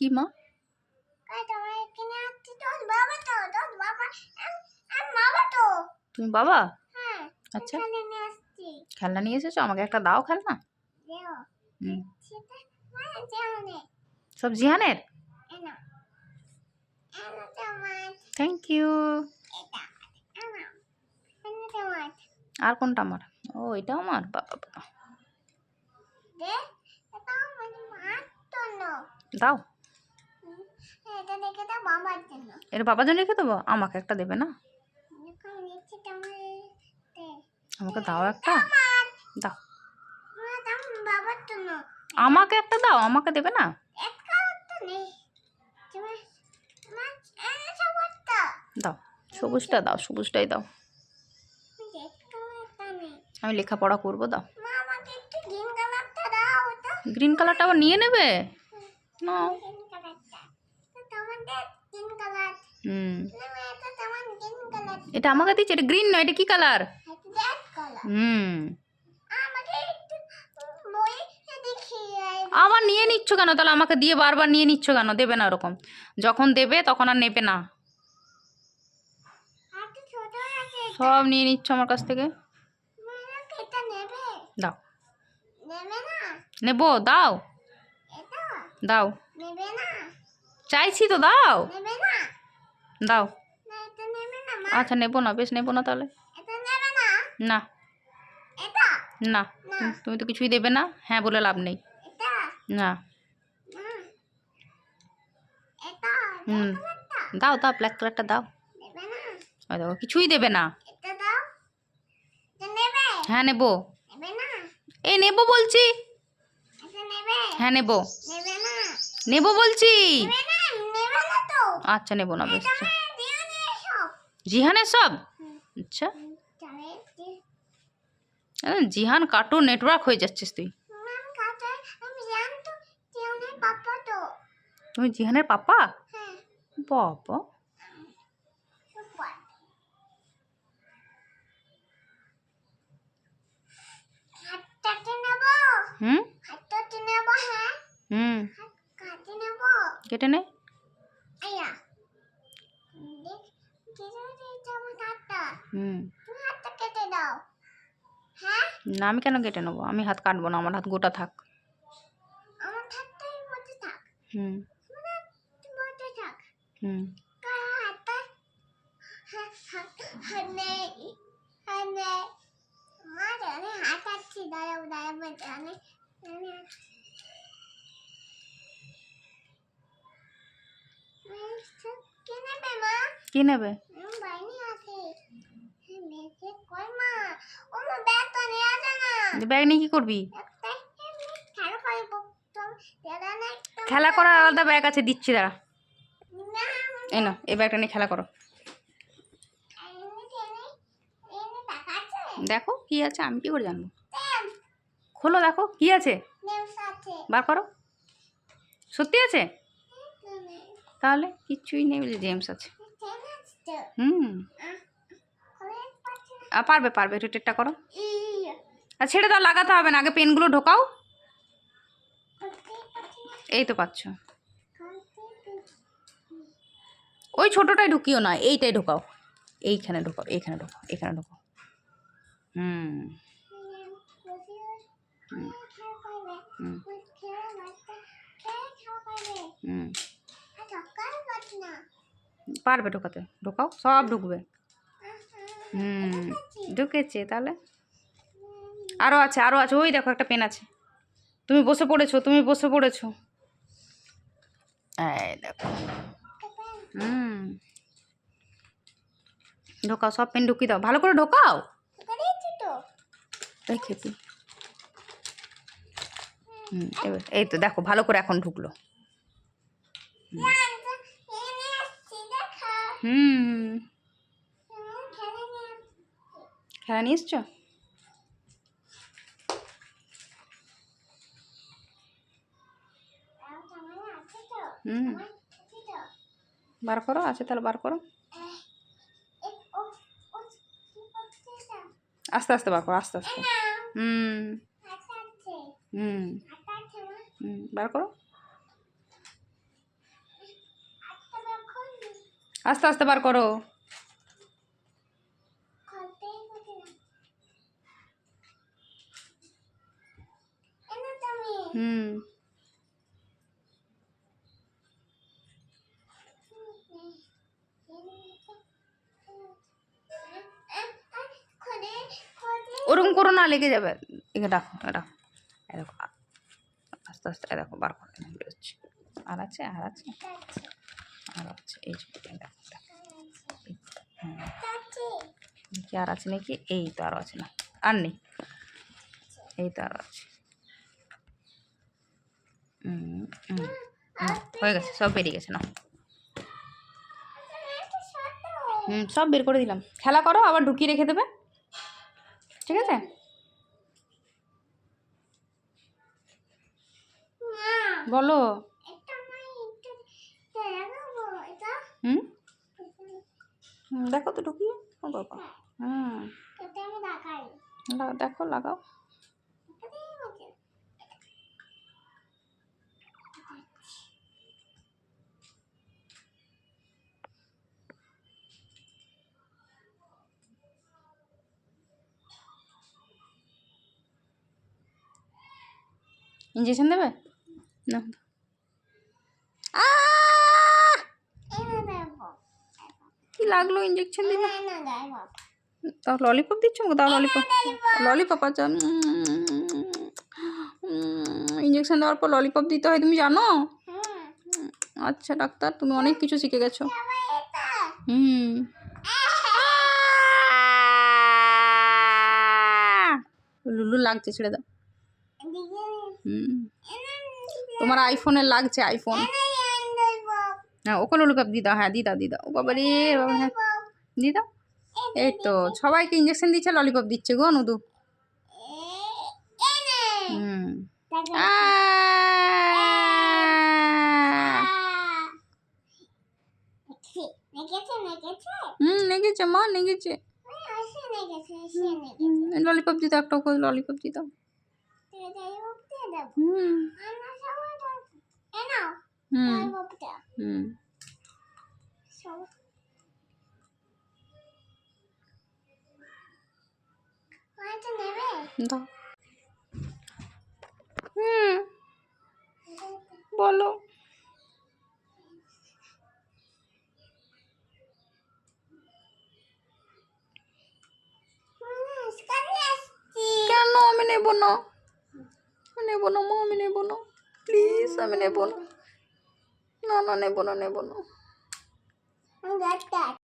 কি মা? তুমি বাবা? হ্যাঁ আচ্ছা। নিয়ে আসছি। খেলনা নিয়ে এসেছ? আমাকে একটা দাও খেলনা। মানে সব জিহানের? থ্যাংক ইউ আর কোনটা আমার? ও এটা আমার বাবা। বাবা দাও। দেখে বাবার জন্য রেখে দেবো? আমাকে একটা দেবে না? আমাকে দাও একটা। দাও। আমাকে একটা দাও, আমাকে দেবে না? দাও। সবুজটা দাও, সবুজটাই দাও। আমি লেখাপড়া করব, দাও। গ্রিন কালারটা আবার নিয়ে নেবে? না হুম। এটা আমাকে দিচ্ছে এটা গ্রিন নয় এটা কি কালার হুম। আবার নিয়ে নিচ্ছ কেন? তাহলে আমাকে দিয়ে বারবার নিয়ে নিচ্ছ কেন? দেবে না ওরকম। যখন দেবে তখন আর নেবে না। সব নিয়ে নিচ্ছ আমার কাছ থেকে? দাও। নেবে দাও। দাও। নেবে না? চাইছি তো দাও। দাও। আচ্ছা নেব না বেশ নেব না তাহলে। না? না। তুমি- তো কিছুই দেবে না। হ্যাঁ বলে লাভ নেই। না। হুম। দাও দাও ব্ল্যাক কালারটা দাও। দেখো কিছুই দেবে না। হ্যাঁ নেব। এই নেব বলছি। হ্যাঁ নেব। নেবে বলছি। আচ্ছা নেব না বেশ জিহানের সব? আচ্ছা। জিহান কার্টুন নেটওয়ার্ক হয়ে যাচ্ছিস তুই। তুমি জিহানের পাপা? হ্যাঁ। বাবা। হুম? হ্যাঁ। হুম। কাটে নেব। কেটে নে আয়া দেখ কেটে দিয়েছে আমার হাতটা হুম। না, আমি কেন কেটে নেব? আমি হাত কাটবো না, আমার হাত গোটা থাক। হুম। হুম। কার হাতটা হ্যাঁ হ্যাঁ নেই হ্যাঁ নেই মা জানে হাত আছে দাঁড়াও দাঁড়াবো জানে জানে কে নেবে মা কি নেবে আমার বাইনি আছে হ্যাঁ মেয়েকে কই মা ও মা ব্যাগ তো নিয়ে আসে না ব্যাগ নিয়ে কি করবি? খেলা করার আলাদা ব্যাগ আছে, দিচ্ছি, দাঁড়া। এই না, এই ব্যাগটা নিয়ে খেলা করো। দেখো কি আছে, আমি কি করে জানব? খোলো, দেখো কি আছে। বার করো। সত্যি আছে? তাহলে কিচ্ছুই নেই বলে জেমস আছে। হুম। পারবে পারবে, একটু করো। আর ছেড়ে দাও, লাগাতে হবে না, আগে পেনগুলো ঢোকাও। এই তো পাচ্ছ। ওই ছোটোটাই ঢুকিও না এইটাই ঢোকাও। এইখানে ঢোকাও এইখানে ঢোকাও এখানে ঢোকাও। হুম। পারবে ঢোকাতে, ঢোকাও, সব ঢুকবে। হুম, ঢুকেছে তাহলে। আরও আছে আরও আছে। ওই দেখো একটা পেন আছে। তুমি বসে পড়েছো, তুমি বসে পড়েছো। এই দেখো। হুম। ঢোকাও, সব পেন ঢুকিয়ে দাও। ভালো করে ঢোকাও। হুম, এবার এই তো দেখো, ভালো করে এখন ঢুকলো। হুম। খেলা নিয়ে এসছো? বার করো, আছে তাহলে বার করো। আস্তে আস্তে বার করো, আস্তে আস্তে। হুম। হুম। হুম, বার করো। আস্তে আস্তে বার করো। ওরকম করো না, লেগে যাবে। এখানে রাখো রাখো দেখো, আস্তে আস্তে দেখো, বার করে বেরোচ্ছে আর আছে আর আছে আর আছে, এই। হুম। দেখি আর আছে নাকি? এই তো আরও আছে, না। আর নেই। এই তো আরও আছে। হয়ে গেছে, সব বেরিয়ে গেছে না হুম, সব বের করে দিলাম। খেলা করো, আবার ঢুকিয়ে রেখে দেবে। ঠিক আছে? বলো। এটা আমি একটু দেখাবো এটা হুম? হুম, দেখো তো ঢুকিয়ে। ও বাবা। হুম। দেখো লাগাও এটাই আমাকে ইঞ্জেকশন দেবে? না। কি লাগল ইঞ্জেকশন দিলে তাও ললিপপ দিচ্ছ তাও ললিপপ ললিপপ আচ্ছা ইঞ্জেকশন দেওয়ার পর ললিপপ দিতে হয়, তুমি জানো? আচ্ছা ডাক্তার, তুমি অনেক কিছু শিখে গেছো। হুম। লুলু লাগছে, ছেড়ে দাও। তোমার আইফোনের লাগছে আইফোন হ্যাঁ ওকে ললিপপ দি দাও হ্যাঁ দিদা দিদা। ও বাবা রে বাবা হ্যাঁ। দি দাও এই তো সবাইকে ইঞ্জেকশন দিচ্ছে ললিপপ দিচ্ছে গো নুদু। হুম। নেগেছে নেগেছে হুম নেগেছে মা নেগেছে ললিপপ দিতে একটা ললিপপ দি দাও এটাই বলতে দেবো হুম আমরা সবাই দাও বলো হুম, স্কালে আসছি কেন আমি নেব না? নেব না, মা, আমি নেব না। প্লিজ আমি নেব না। না না, নেব না নেব না।